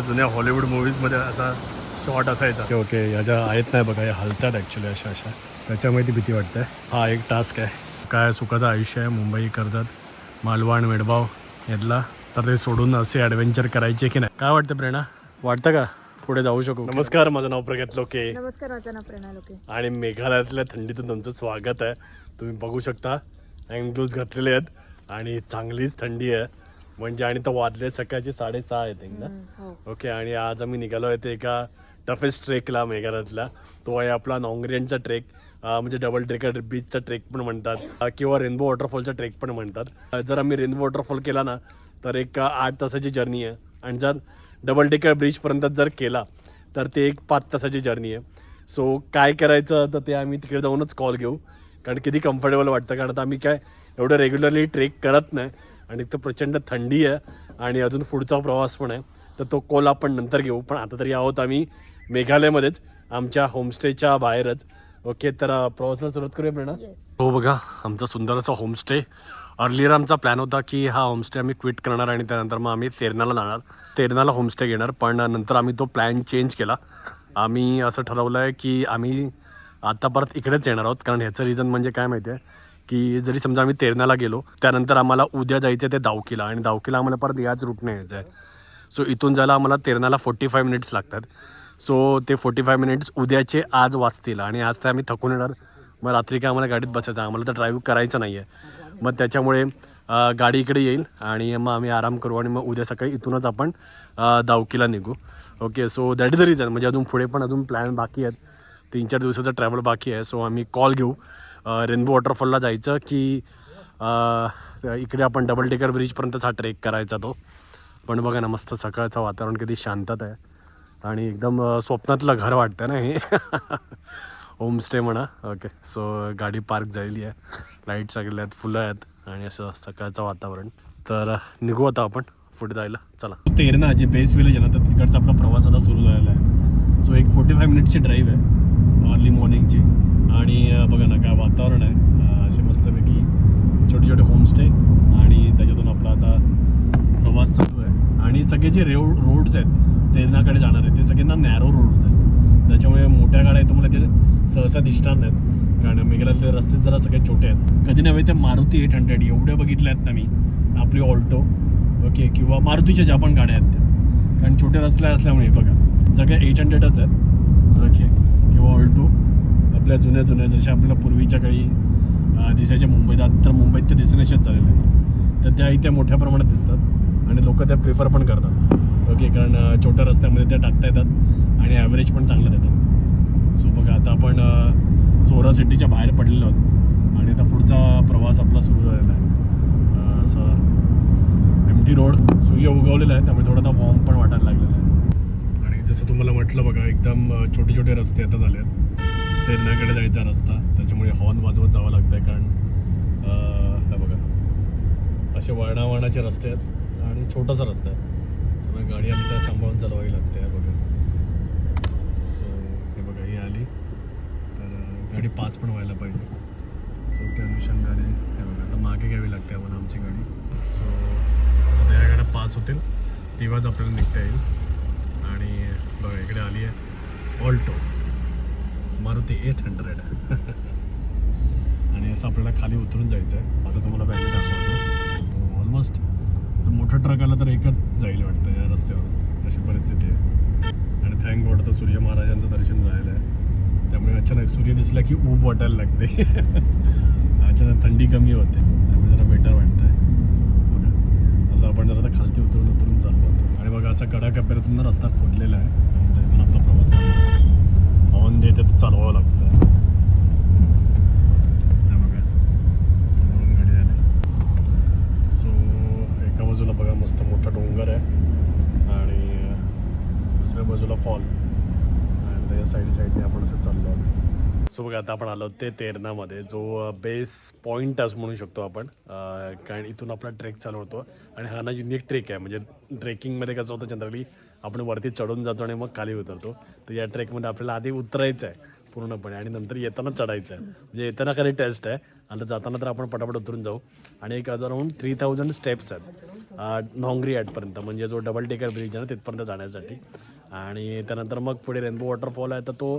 जुन्या हॉलिवूड मूवीजमध्ये असा शॉट असायचा. ओके ओके या ज्या आहेत नाही बघा या हलतात ॲक्च्युली अशा अशा. त्याच्यामुळे ती भीती वाटते. हा एक टास्क आहे. काय सुखाचं आयुष्य आहे मुंबई कर्जत मालवण मेडगाव यातला. तर ते सोडून असे ॲडव्हेंचर करायचे की नाही? काय वाटतं प्रेरणा? वाटतं का? पुढे जाऊ शकू. नमस्कार माझं नाव प्रगत लोके. नमस्कार माझं नाव प्रेरणा लोके. आणि मेघालयातल्या थंडीतून तुमचं स्वागत आहे. तुम्ही बघू शकता. अँग्लोज घातलेले आहेत. आणि चांगलीच थंडी आहे. म्हणजे आणि तर वाजले सकाळचे साडेसहा आहेत ना? हो. ओके आणि आज आम्ही निघालो आहे ते एका टफेस्ट ट्रेकला मेघालयातला. तो आहे आपला नॉंग्रियनचा ट्रेक म्हणजे डबल ट्रेकर बीचचा ट्रेक पण म्हणतात किंवा रेनबो वॉटरफॉलचा ट्रेक पण म्हणतात. जर आम्ही रेनबो वॉटरफॉल केला ना तर एक आठ तासाची जर्नी आहे. आणि जर डबल डेकर ब्रिजपर्यंत जर केला तर ते एक पाच तासाची जर्नी आहे. सो काय करायचं तर ते आम्ही तिकडे जाऊनच कॉल घेऊ. कारण किती कम्फर्टेबल वाटतं कारण आता आम्ही काय एवढं रेग्युलरली ट्रेक करत नाही. आणि एक तर प्रचंड थंडी आहे आणि अजून पुढचा प्रवास पण आहे. तर तो कॉल आपण नंतर घेऊ पण आता तरी आहोत आम्ही मेघालयमध्येच आमच्या होमस्टेच्या बाहेरच. ओके तर प्रवासाला सुरुवात करूया प्रेरणा हो बघा आमचा सुंदर असा होमस्टे अर्लियर आमचा प्लॅन होता की हा होमस्टे आम्ही क्विट करणार आणि त्यानंतर मग आम्ही तेरणाला जाणार. तेरणाला होमस्टे घेणार पण नंतर आम्ही तो प्लॅन चेंज केला. आम्ही असं ठरवलं आहे की आम्ही आता परत इकडेच येणार आहोत कारण ह्याचं रिझन म्हणजे काय माहिती आहे की जरी समजा आम्ही तेरणाला गेलो त्यानंतर आम्हाला उद्या जायचं आहे ते दावकीला आणि दावकीला आम्हाला परत याच रूटने यायचं आहे सो इथून जायला आम्हाला तेरणाला फोर्टी फाय मिनिट्स लागतात. सो ते फोर्टी फाय मिनिट्स उद्याचे आज वाचतील आणि आज ते आम्ही थकून येणार. मग रात्री काय आम्हाला गाडीत बसायचं? आम्हाला तर ड्राईव्ह करायचं नाही आहे मग त्याच्यामुळे गाडी इकडे येईल आणि मग आम्ही आराम करू आणि मग उद्या सकाळी इथूनच आपण दावकीला निघू. Okay so that is the reason म्हणजे अजून पुढे पण अजून प्लॅन बाकी आहेत. तीन चार दिवसाचं ट्रॅव्हल बाकी आहे. सो आम्ही कॉल घेऊ. रेनबो वॉटरफॉलला जायचं की इकडे आपण डबल डेकर ब्रिजपर्यंतच हा ट्रेक करायचा तो. पण बघा ना मस्त सकाळचं वातावरण किती शांतता आहे. आणि एकदम स्वप्नातलं घर वाटतं ना हे. होमस्टे म्हणा. ओके सो गाडी पार्क झालेली आहे. लाइट सगळे आहेत फुलं आहेत. आणि असं सकाळचं वातावरण. तर निघू आता आपण पुढे जायला. चला. तेरणा जे बेस विलेज आहे ना तर तिकडचा आपला प्रवास आता सुरू झालेला आहे. सो एक फोर्टी फाय मिनिट्सची ड्राईव्ह आहे अर्ली मॉर्निंगची आणि बघा ना काय वातावरण आहे. असे मस्तपैकी छोटे छोटे होमस्टे आणि त्याच्यातून आपला आता प्रवास चालू आहे. आणि सगळे जे रेव रोड्स आहेत तेरनाकडे जाणार आहेत. ते सगळ्यांना नॅरो रोड्स आहेत. त्याच्यामुळे मोठ्या गाड्या तुम्हाला ते सहसा दिसणार नाहीत. कारण मेघालयातले रस्ते जरा सगळे छोटे आहेत. कधी नव्हे ते मारुती एट हंड्रेड एवढ्या बघितल्या आहेत ना मी. आपली ऑल्टो ओके किंवा मारुतीच्या ज्या पण गाड्या आहेत त्या. कारण छोटे रस्ते असल्यामुळे बघा. सगळ्या एट हंड्रेडच आहेत. ओके किंवा ऑल्टो. आपल्या जुन्या जुन्या जशा आपल्याला पूर्वीच्या काळी दिसायच्या मुंबईत आता तर मुंबईत ते दिसण्याचेच झालेले आहेत. तर त्या इथे मोठ्या प्रमाणात दिसतात आणि लोक त्या प्रिफर पण करतात. ओके कारण छोट्या रस्त्यामध्ये त्या टाकता येतात आणि ॲव्हरेज पण चांगलं देतात. सो बघा आता आपण सोरा सिटीच्या बाहेर पडलेलो आहोत आणि आता पुढचा प्रवास आपला सुरू झालेला आहे. असं एम टी रोड सूर्य उगवलेला आहे त्यामुळे थोडा आता वॉर्म पण वाटायला लागलेला आहे. आणि जसं तुम्हाला म्हटलं बघा एकदम छोटे छोटे रस्ते आता झाले आहेत. तेरण्याकडे जायचा रस्ता. त्याच्यामुळे हॉर्न वाजवत जावं लागतं आहे कारण हे बघा. असे वळणावळणाचे रस्ते आहेत आणि छोटासा रस्ता आहे. त्यामुळे गाडी आली त्या सांभाळून चालवावी लागते हे बघा. सो हे बघा ही आली. तर गाडी पास पण व्हायला पाहिजे. सो त्या अनुषंगाने हे बघा आता मागे घ्यावी लागते आपण आमची गाडी. सो आता या गाड्या पास होतील तेव्हाच आपल्याला निघता येईल. आणि बघा इकडे आली आहे ऑल्टो मारुती एट हंड्रेड. आणि असं आपल्याला खाली उतरून जायचं आहे आता तुम्हाला व्हॅल्यू दाखवतो. ऑलमोस्ट जर मोठा ट्रक आला तर एकच जाईल वाटतं या रस्त्यावर. अशी परिस्थिती आहे. आणि थँक गॉड तर सूर्य महाराजांचं दर्शन झालेलं आहे. त्यामुळे अचानक सूर्य दिसला की ऊब वाटायला लागते. अचानक थंडी कमी होते. त्यामुळे जरा बेटर वाटतं आहे बघा. असं आपण जरा आता खालती उतरून उतरून चाललो आणि बघा असा कडा कप्यातून रस्ता खोदलेला आहे. आणि त्यातून आपला प्रवास चालू देते तर चालवावं लागतं बघा समोरून गाडी आली सो एका बाजूला बघा मस्त मोठा डोंगर आहे आणि दुसऱ्या बाजूला फॉल आणि त्याच्या साईड साईडने आपण असं चाललो आहोत सो बघा आता आपण आलो ते तेरणामध्ये जो बेस पॉईंट असं म्हणू शकतो आपण. कारण इथून आपला ट्रेक चालू होतो. आणि हा ना युनिक ट्रेक आहे. म्हणजे ट्रेकिंगमध्ये कसं होतं जनरली आपण वरती चढून जातो आणि मग खाली उतरतो. तर या ट्रेकमध्ये आपल्याला आधी उतरायचं आहे पूर्णपणे आणि नंतर येताना चढायचं आहे. म्हणजे येताना खाली टेस्ट आहे. आता जाताना तर आपण पटापट उतरून जाऊ. आणि एक अराउंड थ्री थाउजंड स्टेप्स आहेत. नोंगरी ॲटपर्यंत म्हणजे जो डबल टेकर ब्रिज आहे ना तिथपर्यंत जाण्यासाठी. आणि त्यानंतर मग पुढे रेनबो वॉटरफॉल आहे तर तो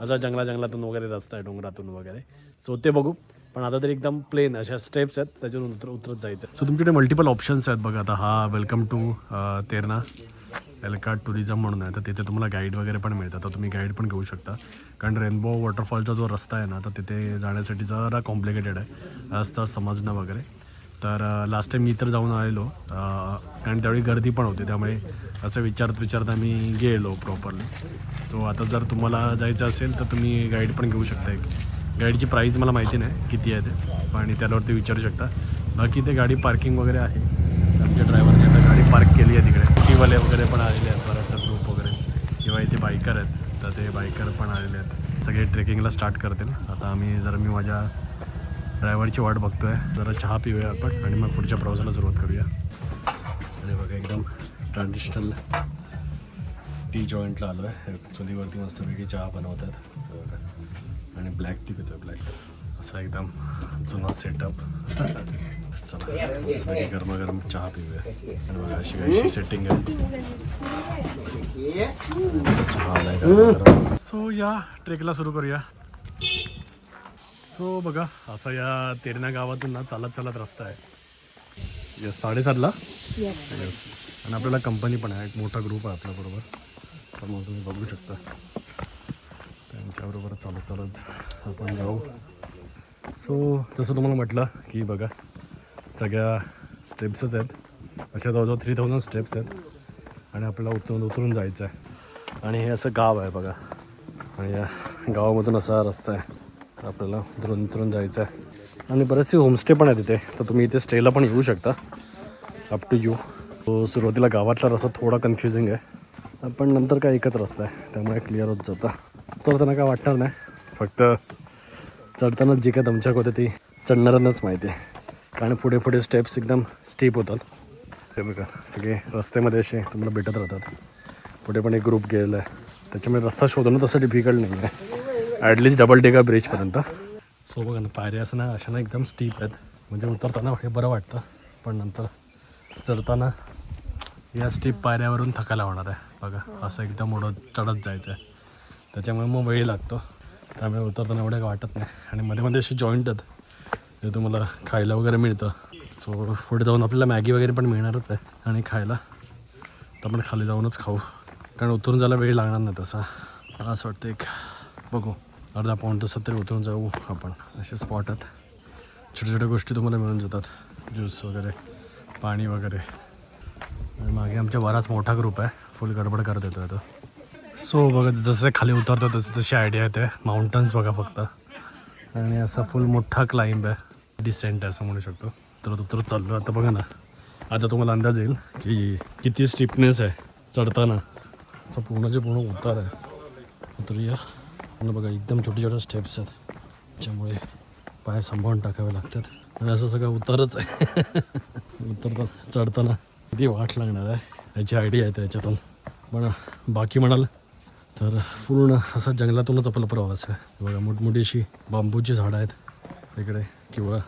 असा जंगला जंगलातून वगैरे रस्ता आहे डोंगरातून वगैरे. सो ते बघू. पण आता तरी एकदम प्लेन अशा स्टेप्स आहेत त्याच्यातून उतर उतरत जायचं सो तुमच्याकडे मल्टिपल ऑप्शन्स आहेत बघा. आता हा वेलकम टू तेरणा. एलकाट टुरिझम म्हणून आहे. तर तिथे तुम्हाला गाईड वगैरे पण मिळतात. तर तुम्ही गाईड पण घेऊ शकता. कारण रेनबो वॉटरफॉलचा जो रस्ता आहे ना तर तिथे जाण्यासाठी जरा कॉम्प्लिकेटेड आहे. रस्ता समजणं वगैरे. तर लास्ट टाईम मी तर जाऊन आलेलो. कारण त्यावेळी गर्दी पण होती. त्यामुळे असं विचारत विचारत आम्ही गेलो प्रॉपरली सो आता जर तुम्हाला जायचं असेल तर तुम्ही गाईड पण घेऊ शकता एक. गाडीची प्राईस मला माहिती नाही किती आहे ते. पण त्याच्यावरती विचारू शकता. बाकी ते गाडी पार्किंग वगैरे आहे. आमच्या ड्रायव्हरने आता गाडी पार्क केली आहे तिकडे. टीवाले वगैरे पण आलेले आहेत बराचसा ग्रुप वगैरे. किंवा इथे बायकर आहेत तर ते बायकर पण आलेले आहेत. सगळे ट्रेकिंगला स्टार्ट करतील. आता आम्ही जर मी माझ्या ड्रायव्हरची वाट बघतोय. जरा चहा पिऊया आपण आणि मग पुढच्या प्रवासाला सुरुवात करूया. आणि बघा एकदम ट्रॅडिशनल टी जॉईंटला आलो आहे चुलीवरती मस्तपैकी चहा बनवतात. आणि ब्लॅक टी पितोय ब्लॅक असा एकदम जुना सेटअप चला. मस्तपैकी गरमागरम चहा पिऊया आणि बघा अशी काही सेटिंग आहे सो या ट्रेकला सुरू करूया। सो बघा असा या तेरणा गावातून ना चालत चालत रस्ता आहे. यस साडेसातला? येस. आणि आपल्याला कंपनी पण आहे एक मोठा ग्रुप आहे आपल्याबरोबर तर मग तुम्ही बघू शकता. त्यांच्याबरोबर चालत चालत आपण जाऊ. सो जसं तुम्हाला म्हटलं की बघा सगळ्या स्टेप्सच आहेत. अशा जवळजवळ थ्री थाउजंड स्टेप्स आहेत. आणि आपल्याला उतरून उतरून जायचं आहे. आणि हे असं गाव आहे बघा. आणि या गावामधून असा रस्ता आहे. तर आपल्याला उतरून उतरून जायचं आहे. आणि बरेचसे होमस्टे पण आहेत तिथे तर तुम्ही इथे स्टेला पण येऊ शकता. अप टू यू तो सुरुवातीला गावातला रस्ता थोडा कन्फ्युजिंग आहे. पण नंतर काय एकच रस्ता आहे. त्यामुळे क्लिअर होत जातं. तर त्यांना काय वाटणार नाही. फक्त चढतानाच जे काय दमछाक होते ती चढणाऱ्यांनाच माहिती आहे. कारण पुढे पुढे स्टेप्स एकदम स्टीप होतात. हे बघा सगळे रस्त्यामध्ये असे तुम्हाला भेटत राहतात. पुढे पण एक ग्रुप गेलेला आहे. त्याच्यामुळे रस्ता शोधणं तसं डिफिकल्ट नाही आहे ॲटलीस्ट डबल डेगा ब्रिजपर्यंत सो बघा ना पायऱ्या असं ना अशा ना एकदम स्टीप आहेत. म्हणजे उतरताना हे बरं वाटतं. पण नंतर चढताना या स्टीप पायऱ्यावरून थकायला होणार आहे. बघा असं एकदम उडत चढत जायचं आहे त्याच्यामुळे मग वेळ लागतो. त्यामुळे उतरताना एवढं वाटत नाही. आणि मध्ये मध्ये असे जॉईंट आहेत. जे तुम्हाला खायला वगैरे मिळतं. सो पुढे जाऊन आपल्याला मॅगी वगैरे पण मिळणारच आहे. आणि खायला. तर आपण खाली जाऊनच खाऊ. कारण उतरून जायला वेळ लागणार नाही तसा. मला असं वाटतं एक बघू. अर्धा पाऊण तासात तरी उतरून जाऊ आपण. असे स्पॉट आहेत. छोट्या छोट्या गोष्टी तुम्हाला मिळून जातात. ज्यूस वगैरे पाणी वगैरे. आणि मागे आमच्या बराच मोठा ग्रुप आहे. फुल गडबड करत येतो तो. सो बघा जसं खाली उतरतो तसे तशी आयडिया येते माउंटन्स बघा फक्त. आणि असा फुल मोठा क्लाइंब आहे. डिसेंट आहे असं म्हणू शकतो. तर तर चाललो आता बघा ना. आता तुम्हाला अंदाज येईल की किती स्टिफनेस आहे चढताना. असं पूर्णचे पूर्ण उतार आहे. उतरूया आणि बघा एकदम छोटे छोटे स्टेप्स आहेत. त्याच्यामुळे पाय सांभाळून टाकावे लागतात. आणि असं सगळं उतारच आहे. उतरता चढताना किती वाट लागणार आहे. याची आयडिया आहे त्याच्यातून. पण बाकी म्हणाल तर पूर्ण असा जंगलातूनच आपला प्रवास आहे. बघा मोठमोठी अशी बांबूची झाडं आहेत. इकडे किंवा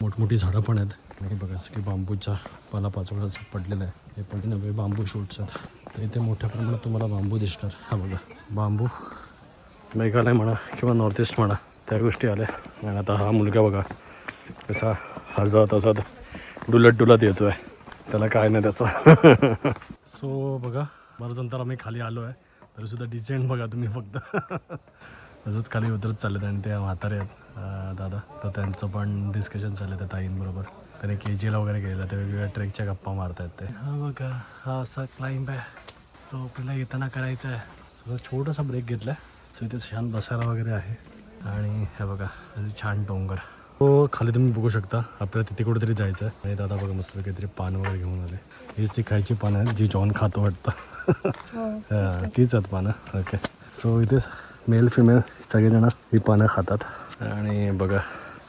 मोठमोठी झाडं पण आहेत. आणि हे बघा की बांबूच्या पालापाचोळा असं पडलेला आहे. हे पण नवे बांबू शूट्स आहेत. तर इथे मोठ्या प्रमाणात तुम्हाला बांबू दिसणार. हा बघा बांबू. मेघालय म्हणा किंवा नॉर्थ ईस्ट म्हणा त्या गोष्टी आल्या. आणि आता हा मुलगा बघा कसा हजत हजत डुलत डुलत येतो आहे त्याला काय नाही त्याचा. सो बघा बरंच नंतर आम्ही खाली आलो आहे तरीसुद्धा डिसेंट बघा तुम्ही फक्त. असंच खाली उतरत चाललेत आणि ते म्हातारे आहेत दादा. तर त्यांचं पण डिस्कशन चाललं त्या ताईंबरोबर त्याने के जीला वगैरे गेलं ते वेगवेगळ्या ट्रेकच्या गप्पा मारतायत ते. हा बघा हा असा क्लाइंब आहे. तो आपल्याला येताना करायचा आहे. छोटासा ब्रेक घेतला सो इथे शांत बसायला वगैरे आहे. आणि हे बघा छान डोंगर. हो खाली तुम्ही बघू शकता. आपल्याला तिथे कुठेतरी जायचं आहे आणि दादा बघा मस्त काहीतरी पान वगैरे घेऊन आले. हीच ती खायची पानं आहेत जी जॉन खातो वाटतं. हा, तीच आहेत पानं. ओके सो इथे मेल फिमेल सगळेजण ही पानं खातात. आणि बघा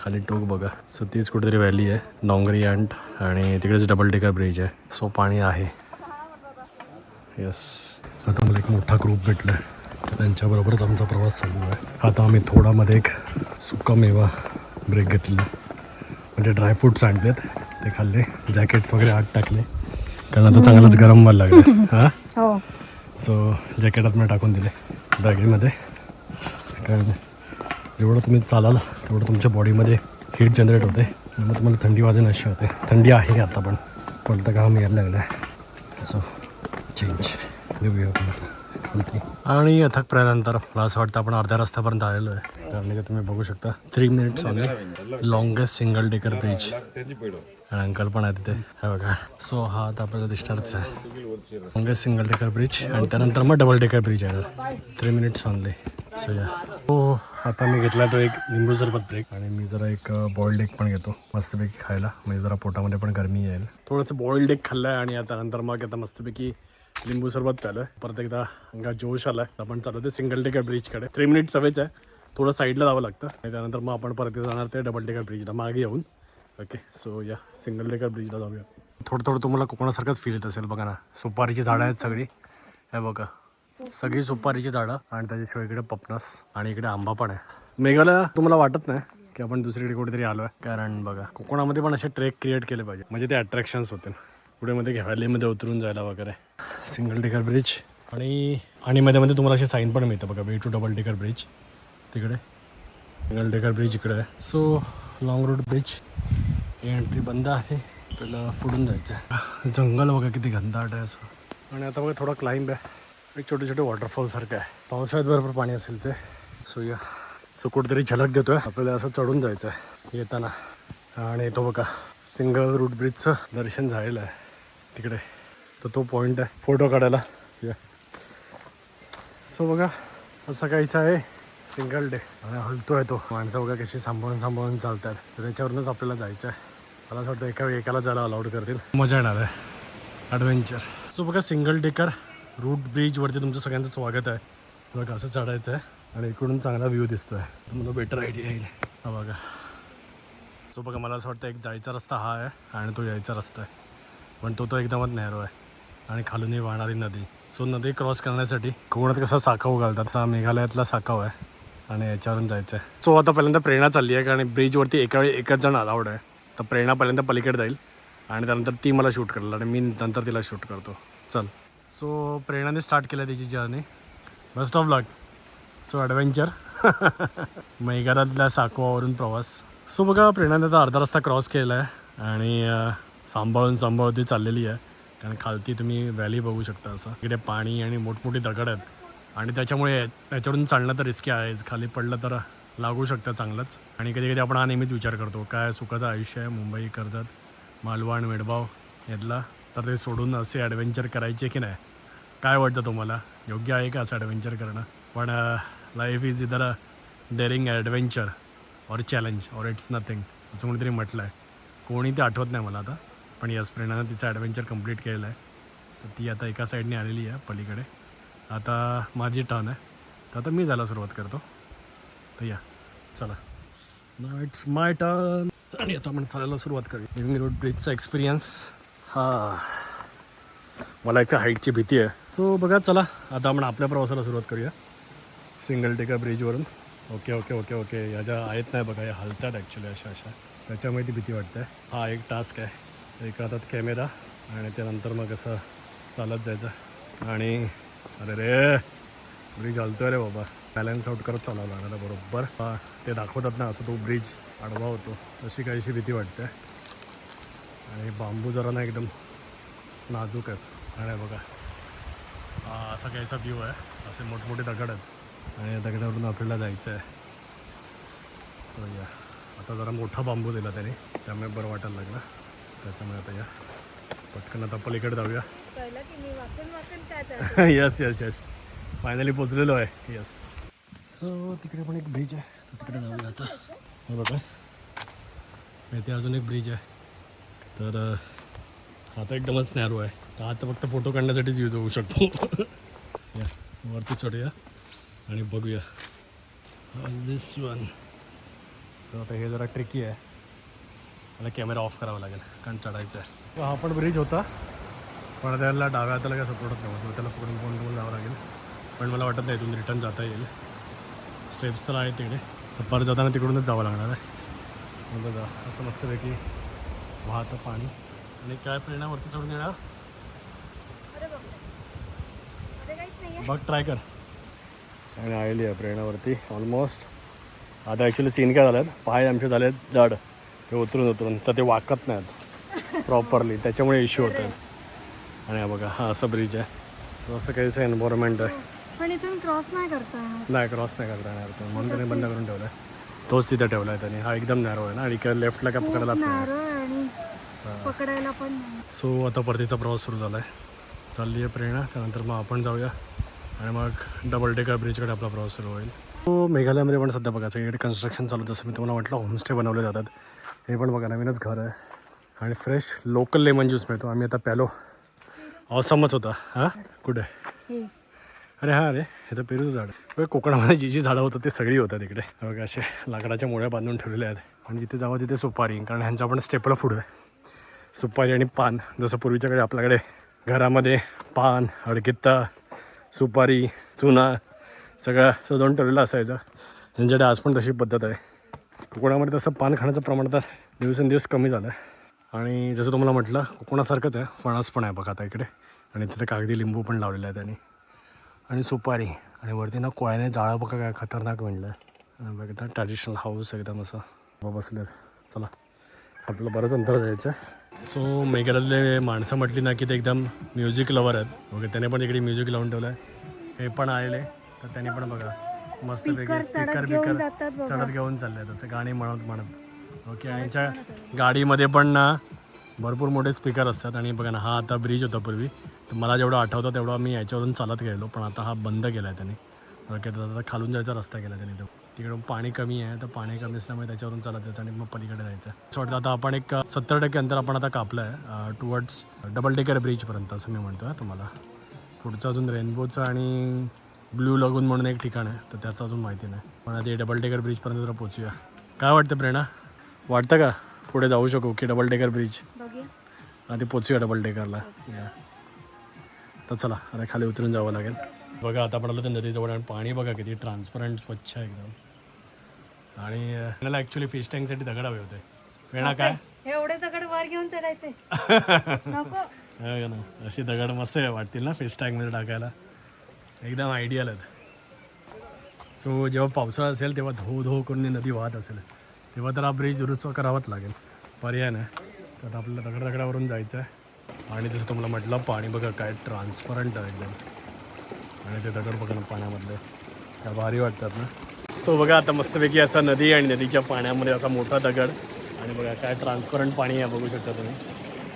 खाली टोक बघा. सो तीच कुठेतरी व्हॅली आहे. डोंगरी अँट आणि तिकडेच डबल टेकर ब्रिज आहे. सो पाणी आहे. येस आता मला एक मोठा ग्रुप भेटला आहे त्यांच्याबरोबरच आमचा प्रवास चालू आहे. आता आम्ही थोडा मध्ये एक सुका मेवा ब्रेक घेतलेला. म्हणजे ड्रायफ्रूट्स आणलेत. ते खाल्ले. जॅकेट्स वगैरे आत टाकले. कारण आता चांगलंच गरम व्हायला लागलं हां? हो. सो जॅकेटात मी टाकून दिले. बॅगेमध्ये कारण जेवढं तुम्ही चालाल तेवढं तुमच्या बॉडीमध्ये हीट जनरेट होते. मग तुम्हाला थंडी वाजणं अशी होते. थंडी आहे आता पण. पण तर घाम यायला लागला आहे सो चेंज देऊया खालती आणि अथक प्रयानंतर मला असं वाटतं आपण अर्ध्या रस्त्यापर्यंत आलेलो आहे. कारण की तुम्ही बघू शकता three minutes on longest single decker bridge uncle पण आहे तिथे. हे बघा. सो हा आता आपल्याला दिसणारच आहे. सिंगल डेकर ब्रिज आणि त्यानंतर मग डबल डेकर ब्रिज येणार थ्री मिनिट्स ऑनली सो या हो आता मी घेतला तो एक लिंबू सरबत ब्रेक आणि मी जरा एक बॉइल्ड एग पण घेतो. मस्तपैकी खायला. म्हणजे जरा पोटामध्ये पण गरमी येईल. थोडंसं बॉइल्ड एग खाल्लं आहे आणि आता नंतर मग आता मस्तपैकी लिंबू सरबत प्यालं परत एकदा अंगा जोश आला आपण चालवते सिंगल डेकर ब्रिजकडे थ्री मिनिट्स हवेच आहे. थोडं साईडला जावं लागतं. आणि त्यानंतर मग आपण परत जाणार ते डबल डेकर ब्रिजला मागे येऊन. ओके सो या सिंगल डेकर ब्रिजला जाऊया. थोडं थोडं तुम्हाला कोकणासारखंच फील येत असेल बघा ना. सुपारीची झाडं आहेत सगळी. हे बघा सगळी सुपारीची झाडं. आणि त्याच्याशिवाय इकडे पपनस आणि इकडे आंबा पण आहे. मेघालय तुम्हाला वाटत नाही की आपण दुसरीकडे कुठेतरी आलो आहे कारण बघा कोकणामध्ये पण असे ट्रेक क्रिएट केले पाहिजे. म्हणजे ते अट्रॅक्शन्स होते पुढे मध्ये व्हॅलीमध्ये उतरून जायला वगैरे. सिंगल डेकर ब्रिज आणि आणि मध्ये मध्ये तुम्हाला असे साईन पण मिळतं बघा way to double decker bridge तिकडे. सिंगल डेकर ब्रिज इकडे आहे. सो लाँग रूट ब्रिज ही एंट्री बंद आहे. त्याला फुडून जायचं आहे. जंगल बघा किती घनदाट आहे असं. आणि आता बघा थोडा क्लाइंब आहे. एक छोटे छोटे वॉटरफॉल सारखं आहे. पावसाळ्यात बरोबर पाणी असेल ते. सो या सो कुठेतरी झलक देतोय. आपल्याला असं चढून जायचं आहे. येताना. आणि तो बघा सिंगल रूट ब्रिजचं दर्शन झालेलं आहे. तिकडे. तर तो पॉईंट आहे. फोटो काढायला. या. सो बघा असं काहीचं आहे. सिंगल डे आणि हलतोय तो. माणसं बघा कशी सांभाळून सांभाळून चालतात. तर त्याच्यावरूनच आपल्याला जायचं आहे. मला असं वाटतं एका एकाला जायला अलाउड करतील. मजा येणार आहे. ॲडव्हेंचर सो बघा सिंगल डेकर रूट ब्रिजवरती तुमचं सगळ्यांचं स्वागत आहे. बघा असं चढायचं आहे आणि इकडून चांगला व्ह्यू आहे तुम्हाला बेटर आयडिया येईल. हा बघा. सो बघा मला असं वाटतं एक जायचा रस्ता हा आहे आणि तो यायचा रस्ता आहे. पण तो तो एकदमच नॅरो आहे. आणि खालूनही वाहणारी नदी. सो नदी क्रॉस करण्यासाठी कोकणात कसा साखाव घालतात हा मेघालयातला साखाव आहे. आणि याच्यावरून जायचं आहे सो आता पहिल्यांदा प्रेरणा चालली आहे कारण ब्रिजवरती एका वेळी एकच जण अलाउड आहे. तर प्रेरणापर्यंत पलीकडे जाईल आणि त्यानंतर ती मला शूट करेल आणि मी नंतर तिला शूट करतो. चल. सो प्रेरणाने स्टार्ट केलं तिची journey best of luck so adventure मैगारातल्या साकोवावरून प्रवास. सो बघा प्रेरणाने आता अर्धा रस्ता क्रॉस केला आहे आणि सांभाळून सांभाळून ती चाललेली आहे. कारण खालती तुम्ही व्हॅली बघू शकता असं. इकडे पाणी आणि मोठमोठी दगड आहेत. आणि त्याच्यामुळे त्याच्यावरून चालणं तर रिस्की आहेच. खाली पडलं तर लागू शकतं चांगलंच. आणि कधी कधी आपण हा नेहमीच विचार करतो काय सुखाचं आयुष्य आहे मुंबई कर्जत मालवण मेडगाव यातला? तर ते सोडून असे ॲडव्हेंचर करायचे की नाही? काय वाटतं तुम्हाला? योग्य आहे का असं ॲडव्हेंचर करणं? पण life is either a daring adventure or challenge or it's nothing असं कोणीतरी म्हटलं आहे कोणी ते आठवत नाही मला आता पण यस प्रेरणानं तिचं ॲडव्हेंचर कंप्लीट केलेलं आहे तर ती आता एका साईडने आलेली आहे पलीकडे. आता माझी टर्न आहे. तर आता मी जायला सुरुवात करतो. तर या. चला. ना इट्स माय टर्न आणि आता आपण चालायला सुरुवात करूया. लिव्हिंग रोड ब्रिजचा एक्सपिरियन्स हा. मला एक तर हाईटची भीती आहे. सो बघा चला. आता आपण आपल्या प्रवासाला सुरुवात करूया. सिंगल टेका ब्रिजवरून ओके ओके ओके ओके या ज्या आहेत नाही बघा या हलतात ॲक्च्युली अशा अशा. त्याच्यामुळे ती भीती वाटते. हा एक टास्क आहे. एक हातात कॅमेरा आणि त्यानंतर मग असं चालत जायचं. आणि अरे रे ब्रिज हलतोय रे बाबा. बॅलन्स आउट करत चालावं लागणार बरोबर. ते दाखवतात ना असं तो ब्रिज आडवा होतो. तशी काहीशी भीती वाटते. आणि बांबू जरा ना एकदम नाजूक आहेत. आणि बघा. असा काहीसा व्ह्यू आहे. असे मोठमोठे दगड आहेत. आणि दगडावरून आपल्याला जायचं आहे सो या. आता जरा मोठा बांबू दिला त्याने. त्यामुळे बरं वाटायला लागलं. त्याच्यामुळे आता या. पटकन आता पलीकडे जाऊया. यस यस यस फायनली पोचलेलो आहे. यस सो तिकडे पण एक ब्रिज आहे. तर तिकडे जाऊया आता. हे बघा. इथे अजून एक ब्रिज आहे. तर आता हा तर एकदमच नॅरो आहे. तर आता फक्त फोटो काढण्यासाठीच यूज होऊ शकतो. या वरती चढूया आणि बघूया. दिस वन सो आता हे जरा ट्रिकी आहे. मला कॅमेरा ऑफ करावा लागेल. कारण चढायचं आहे. हा पण ब्रिज होता. पण त्याला डाव्या हाताला काय सपोर्ट होत नव्हतं त्याला पकडून फोन करून जावं लागेल. पण मला वाटत नाही इथून रिटर्न जाता येईल. स्टेप्स तर आहेत तिकडे. तर परत जाताना तिकडूनच जावं लागणार आहे. बघा असं मस्तपैकी वाहतं पाणी. आणि काय प्रेरणावरती चढून येणार बघ ट्राय कर. आणि आलेली आहे प्रेरणावरती ऑलमोस्ट आता ॲक्च्युली सीन काय झालं पाय आमचे झाले आहेत जाड. ते उतरून उतरून. तर ते वाकत नाहीत. प्रॉपरली त्याच्यामुळे इश्यू होत आहेत आणि बघा हा असा ब्रिज आहे. सो असं काहीच एन्व्हायरमेंट आहे. इथून क्रॉस नाही करता येणार. नाही क्रॉस नाही करता येणार तो. म्हणून त्याने बंद करून ठेवला आहे तोच तिथे ठेवला आहे त्याने. हा एकदम नॅरो आहे ना. आणि इकडे लेफ्टला काय पकडायला खूप नाही. नारळ आहे आणि पकडायला पण नाही. सो आता परतीचा प्रवास सुरू झाला आहे चालली आहे प्रेरणा. त्यानंतर मग आपण जाऊया. आणि मग डबल डेकर ब्रिजकडे आपला प्रवास सुरू होईल. तो मेघालयामध्ये पण सध्या बघा सगळीकडे कन्स्ट्रक्शन चालू जसं मी तुम्हाला म्हटलं होमस्टे बनवले जातात. हे पण बघा नवीनच घर आहे. आणि फ्रेश लोकल लेमन ज्यूस मिळतो. आम्ही आता प्यालो. अवसमच होता. हां? कुठे? हे. अरे हां अरे हे तर पेरूचं झाड. कोकणामध्ये जी जी झाडं होतात ते सगळी होतात इकडे. बघा असे लाकडाच्या मुळ्या बांधून ठेवलेल्या आहेत. आणि जिथे जावं तिथे सुपारी कारण ह्यांचं आपण स्टेपला फूड आहे. सुपारी आणि पान. जसं पूर्वीच्याकडे आपल्याकडे घरामध्ये पान अडकित्ता सुपारी चुना सगळं सजवून ठेवलेलं असायचं. ह्यांच्याकडे आज पण तशी पद्धत आहे. कोकणामध्ये तसं पान खाण्याचं प्रमाण आता दिवसेंदिवस कमी झालं आहे. आणि जसं तुम्हाला म्हटलं कोकणासारखंच आहे. फणस पण आहे बघा आता इकडे. आणि तिथे कागदी लिंबू पण लावलेला आहे त्यांनी. आणि सुपारी. आणि वरती ना कोळ्याने जाळं बघा काय खतरनाक म्हणलं आहे बघा ट्रॅडिशनल हाऊस एकदम असं. बसले चला. आपलं बरंच अंतर जायचं सो मेघालयातले माणसं म्हटली ना की ते एकदम म्युझिक लवर आहेत. ओके त्याने पण इकडे म्युझिक लावून ठेवलं आहे हे पण आलेले. तर त्यांनी पण बघा मस्तपैकी Speaker स्पीकर बिकर. चढत घेऊन चालले आहेत असं गाणी म्हणत म्हणत. ओके आणि यांच्या गाडीमध्ये पण ना भरपूर मोठे स्पीकर असतात. आणि बघा ना हा आता ब्रिज होता पूर्वी. तर मला जेवढं आठवतं तेवढं मी याच्यावरून चालत गेलो पण आता हा बंद केला आहे त्याने. आता खालून जायचा रस्ता केला त्याने तो. तिकडून पाणी कमी आहे तर पाणी कमी असल्यामुळे त्याच्यावरून चालत जायचं आणि मग पलीकडे जायचं. असं वाटतं आता आपण एक सत्तर टक्के अंतर आपण आता कापलं आहे टुवर्ड्स डबल डेकर ब्रिजपर्यंत असं मी म्हणतो आहे तुम्हाला. पुढचं अजून रेनबोचं आणि ब्ल्यू लगून म्हणून एक ठिकाण आहे तर त्याचं अजून माहिती नाही. पण आधी डबल डेकर ब्रिजपर्यंत जरा पोचूया काय वाटतं प्रेरणा? वाटतं का? पुढे जाऊ शकू की डबल डेकर ब्रिज आधी पोचूया डबल डेकरला या. तर चला आता खाली उतरून जावं लागेल. बघा आता आपण आलो त्या नदीजवळ आणि पाणी बघा किती ट्रान्सपरंट स्वच्छ आहे एकदम. आणि आपल्याला ॲक्च्युली फिश टँकसाठी दगड हवे होते. प्रेरणा काय? हे एवढे दगड वर घेऊन चढायचे. नको. हो ना अशी दगड मस्त आहे वाटतील ना फिश टँकमध्ये टाकायला. एकदम आयडियल आहेत. सो जेव्हा पावसाळा असेल तेव्हा धो धो करून ही नदी वाहत असेल. तेव्हा तर हा ब्रिज दुरुस्त करावाच लागेल. पर्याय नाही. तर आपल्याला दगड दगडावरून जायचं आहे आणि जसं तुम्हाला म्हटलं पाणी बघा काय ट्रान्सपरंट आहे एकदम. आणि ते दगड बघा ना पाण्यामधले. काय भारी वाटतात ना. सो बघा आता मस्तपैकी असा नदी आणि नदीच्या पाण्यामध्ये असा मोठा दगड. आणि बघा काय ट्रान्सपरंट पाणी आहे बघू शकता तुम्ही.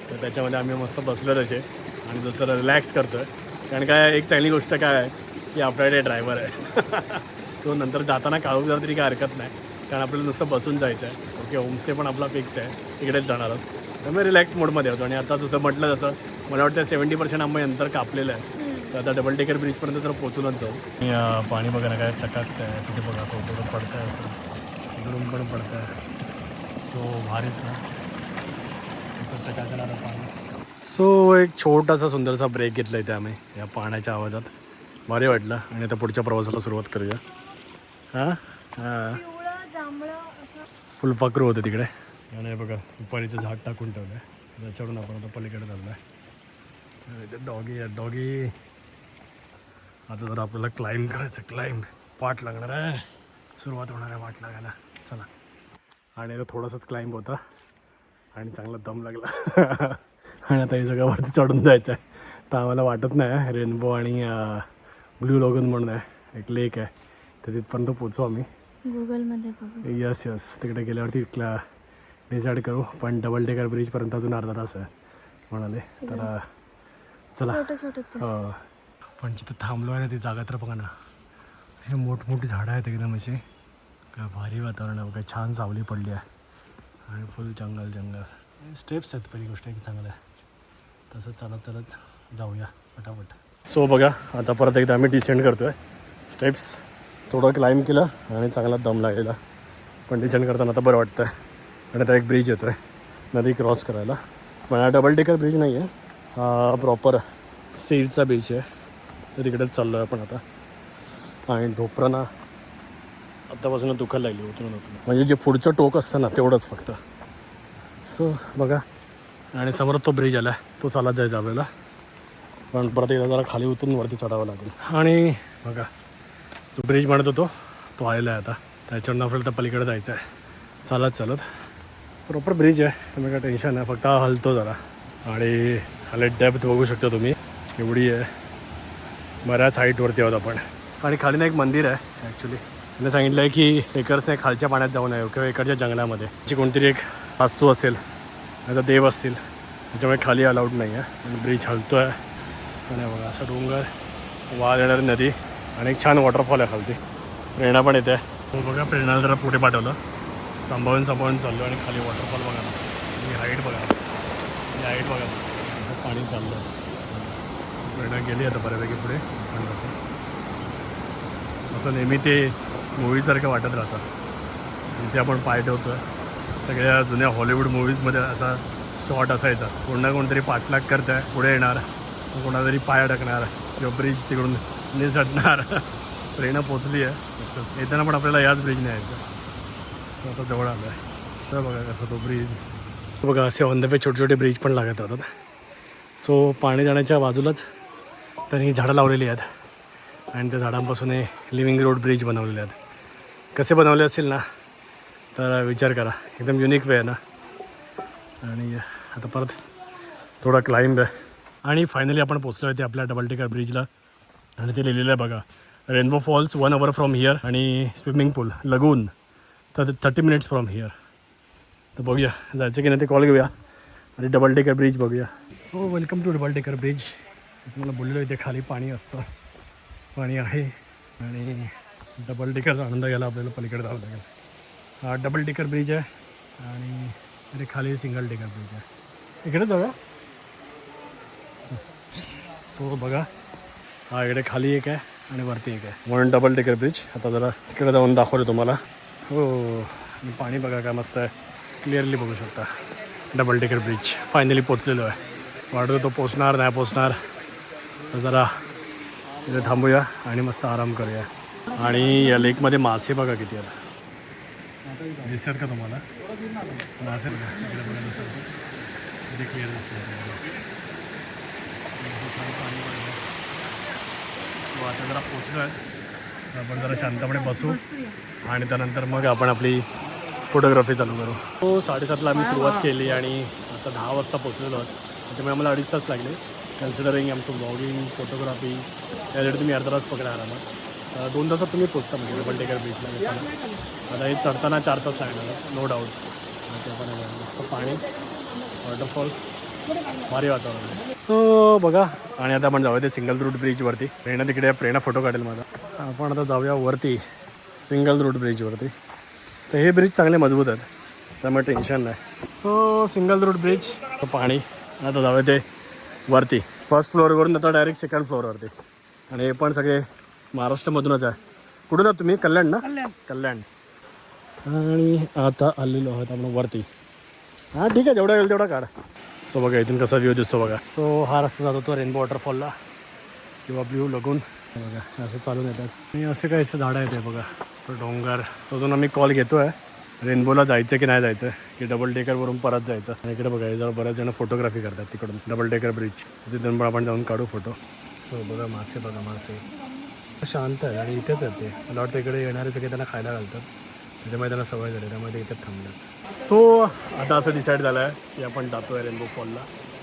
तर त्याच्यामध्ये आम्ही मस्त बसलो तसे. आणि जसं रिलॅक्स करतो आहे कारण काय एक चांगली गोष्ट काय आहे की आपल्याकडे ड्रायव्हर आहे. सो नंतर जाताना काळू जर तरी काय हरकत नाही. कारण आपल्याला नुसतं बसून जायचं आहे ओके होमस्टे पण आपला फिक्स आहे. तिकडेच जाणार आहोत. त्यामुळे रिलॅक्स मोडमध्ये होतो. आणि आता जसं म्हटलं जसं मला वाटतं सेवन्टी पर्सेंट आम्ही नंतर कापलेलं आहे. तर आता डबल टेकर ब्रिजपर्यंत तर पोचूनच जाऊ. पाणी बघा ना काय चकाकत आहे. तिथे बघा थोडं पडतं आहे असं. इकडून पण पडतं आहे सो भारीच ना. असं चकाकणारं पाणी. सो एक छोटासा सुंदरसा ब्रेक घेतला इथे आम्ही या पाण्याच्या आवाजात. भारी वाटलं. आणि आता पुढच्या प्रवासाला सुरुवात करूया. हां? हां. पिवळं जांभळं असं. फुलपाखरू होतं तिकडे. आणि हे बघा सुपारीचं झाड टाकून ठेवलं आहे त्याच्यावरून आपण आता पलीकडे चाललो आहे डॉगी आहे डॉगी आता जर आपल्याला क्लाइंब करायचं क्लाइंब वाट लागणार आहे. सुरुवात होणार आहे वाट लागायला. चला. आणि आता थोडासाच क्लाइंब होता. आणि चांगला दम लागला. आणि आता हे सगळं वरती चढून जायचं आहे तर आम्हाला वाटत नाही रेनबो आणि ब्ल्यू लोगन म्हणून आहे. एक लेक आहे. तर तिथपर्यंत पोचू आम्ही. गुगलमध्ये यस यस तिकडे गेल्यावरती क्ला डिसाईड करू. पण डबल डेकर ब्रिजपर्यंत अजून अर्धा तास आहे म्हणाले. तर चला. हो. पण जिथं थांबलो आहे ना ती जागा तर बघा ना. अशी मोठमोठी झाडं आहेत एकदम अशी. काय भारी वातावरण आहे बघा. छान सावली पडली आहे. आणि फुल जंगल जंगल स्टेप्स आहेत पहिली गोष्ट एक चांगलं. आहे तसं चालत चालत जाऊया पटापट. सो बघा आता परत एकदा आम्ही डिसेंड करतो आहे स्टेप्स थोडं क्लाइंब केलं आणि चांगला दम लागलेला. पण डिसेंड करताना आता बरं वाटतं आणि आता एक ब्रिज येतो आहे नदी क्रॉस करायला. पण हा डबल डेकर ब्रिज नाही आहे हा प्रॉपर स्टीलचा ब्रिज आहे. तर तिकडेच चाललो आहे आपण आता. आणि ढोपरांना आत्तापासून दुखायला लागली उतरून उतरून. म्हणजे जे पुढचं टोक असतं ना तेवढंच फक्त. सो बघा. आणि समोर तो ब्रिज आला तो चालत जायचा आपल्याला. पण परत एकदा जरा खाली उतरून वरती चढावं लागेल. आणि बघा तो ब्रिज म्हणत होतो तो आलेला आहे आता. त्याच्यावरून आपल्याला तर पलीकडे जायचं आहे चालत चालत. प्रॉपर ब्रिज आहे. तुम्ही काय टेन्शन आहे फक्त हलतो जरा. आणि खाली डेप्थ बघू शकता तुम्ही. एवढी आहे. बऱ्याच हाईटवरती आहोत आपण. आणि खाली ना एक मंदिर आहे ॲक्च्युली त्यांनी सांगितलं आहे की एकर्सने खालच्या पाण्यात जाऊ नये किंवा एकरच्या जंगलामध्ये. जी कोणतरी एक वास्तू असेल नाही तर देव असतील. त्याच्यामुळे खाली अलाउड नाही आहे. आणि ब्रिज हलतो आहे. आणि बघा असं डोंगर वाद येणारी नदी आणि एक छान वॉटरफॉल आहे खालती. प्रेरणा पण येते. हो, बघा प्रेरणाला जरा पुढे पाठवलं. सांभाळून सांभाळून चाललो आणि खाली वॉटरफॉल बघा ना. ही हाईट बघा. ही हाईट बघा. ना असं पाणी चाललं आहे प्रेरणा गेली आता बऱ्यापैकी पुढे. पण असं नेहमी ते मूवीसारखं वाटत राहतं. जिथे आपण पाय ठेवतो सगळ्या जुन्या हॉलिवूड मूवीजमध्ये असा शॉट असायचा. कोण ना कोणतरी पाठलाग करत आहे पुढे येणार. कोणातरी पाय अडकणार. किंवा ब्रिज तिकडून निसटणार. प्रेरणा पोचली आहे सक्सेस येताना पण आपल्याला याच ब्रिजने यायचं. आता जवळ आलं आहे. असं बघा कसं तो ब्रिज बघा असे ऑन द वे छोटे छोटे ब्रिज पण लागत राहतात सो पाणी जाण्याच्या बाजूलाच त्यांनी झाडं लावलेली आहेत. आणि त्या झाडांपासून हे लिव्हिंग रोड ब्रिज बनवलेले आहेत. कसे बनवले असतील ना तर विचार करा. एकदम युनिक वे आहे ना. आणि आता परत थोडा क्लाइंब आहे. आणि फायनली आपण पोचलो आहे ते आपल्या डबल टेकर ब्रिजला आणि ते लिहिलेलं आहे बघा rainbow falls one hour from here आणि स्विमिंग पूल लगून तर थर्टी मिनिट्स फ्रॉम हिअर तर बघूया. जायचं की नाही ते कॉल घेऊया. आणि डबल टेकर ब्रिज बघूया. So welcome to double decker bridge तुम्हाला बोललो इथे खाली पाणी असतं. पाणी आहे. आणि डबल डेकरचा आनंद घ्यायला आपल्याला पलीकडे जावं लागेल. हा डबल टेकर ब्रिज आहे. आणि इथे खाली सिंगल टेकर ब्रिज आहे. इकडे जाऊया. सो बघा. हा इकडे खाली एक आहे आणि वरती एक आहे. म्हणून डबल टेकर ब्रिज आता जरा तिकडे जाऊन दाखवतो तुम्हाला. हो आणि पाणी बघा काय मस्त आहे क्लिअरली बघू शकता. डबल टेकर ब्रिज फायनली पोचलेलो आहे. वाटतो तो पोचणार नाही पोचणार तर जरा तिथे थांबूया आणि मस्त आराम करूया. आणि या लेकमध्ये मासे बघा किती आहेत. दिसत का तुम्हाला? मासे बघा क्लिअर आता जरा पोचलो आहे आपण जरा शांतपणे बसू आणि त्यानंतर मग आपण आपली फोटोग्राफी चालू करू. हो साडेसातला आम्ही सुरुवात केली आणि आता दहा वाजता पोचलेलो आहोत. त्याच्यामुळे आम्हाला अडीच तास लागले. कन्सिडरिंग आमचं ब्लॉगिंग फोटोग्राफी यासाठी तुम्ही अर्धा तास पकडा आरामात. दोन तासात तुम्ही पोचता म्हणजे डबल बीचला येताना. आता हे चढताना चार तास लागणार नो डाऊट ते पण मस्त पाणी वॉटरफॉल भारी वातावरण सो बघा आणि आता आपण जाऊया ते सिंगल रूट ब्रिजवरती प्रेरणा तिकडे प्रेरणा फोटो काढेल माझा. आपण आता जाऊया वरती सिंगल रूट ब्रिजवरती तर हे ब्रिज चांगले मजबूत आहेत. त्यामुळे टेन्शन नाही. सो सिंगल रूट ब्रिज पाणी. आता जाऊया ते वरती. फर्स्ट फ्लोअरवरून आता डायरेक्ट सेकंड फ्लोअरवरती आणि हे पण सगळे महाराष्ट्रामधूनच आहे. कुठून आहात तुम्ही? कल्याण ना? कल्याण. आणि आता आलेलो आहोत आपण वरती. हां ठीक आहे जेवढा येईल तेवढा काढ. सो बघा इथून कसा व्ह्यू दिसतो बघा सो हा रस्ता जातो तो रेनबो वॉटरफॉलला किंवा ब्ल्यू लगून. हे बघा असं चालून येतात. आणि असे काही असे झाडं आहेत बघा. तो डोंगर. तो अजून आम्ही कॉल घेतो आहे रेनबोला जायचं की नाही जायचं की डबल टेकरवरून परत जायचं. आणि इकडे बघा जरा बऱ्याच जण फोटोग्राफी करतात तिकडून. डबल टेकर ब्रिज तिथून पण आपण जाऊन काढू फोटो सो बघा मासे बघा मासे. शांत आहे आणि इथेच आहे ते. मला वाटतं इकडे येणारे सगळे त्यांना खायला घालतात. त्याच्यामुळे त्यांना सवय झाली त्यामुळे ते इथेच थांबतात सो आता असं डिसाईड झालं आहे की आपण जातो आहे रेनबो फॉलला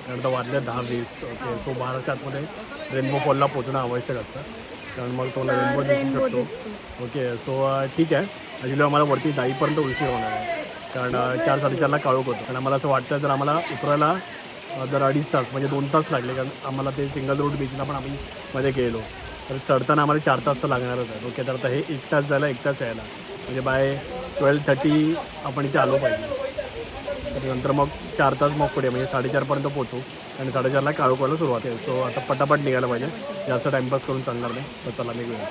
कारण आता वाजले दहा वीस ओके सो बाराच्या आतमध्ये रेनबो फॉलला पोचणं आवश्यक असतं. कारण मग तो रेनबो दिसू शकतो. ओके सो ठीक आहे. ॲक्च्युली आम्हाला वरती जाईपर्यंत उशीर होणार आहे. कारण चार साडेचारला काळोख होतं. कारण आम्हाला असं वाटतं जर आम्हाला उतरायला जर अडीच तास म्हणजे दोन तास लागले कारण आम्हाला ते सिंगल रोड बीचला पण आम्ही मध्ये गेलो. तर चढताना आम्हाला चार तास तर लागणारच आहे. ओके तर आता हे एक तास जायला एक तास यायला. म्हणजे बाय ट्वेल्व थर्टी आपण इथे आलो पाहिजे. तर नंतर मग चार तास मग पुढे म्हणजे साडेचारपर्यंत पोचू आणि साडेचारला काळोख व्हायला सुरुवात आहे सो आता पटापट निघायला पाहिजे. जास्त टाईमपास करून चालणार नाही. तर चला निघूया.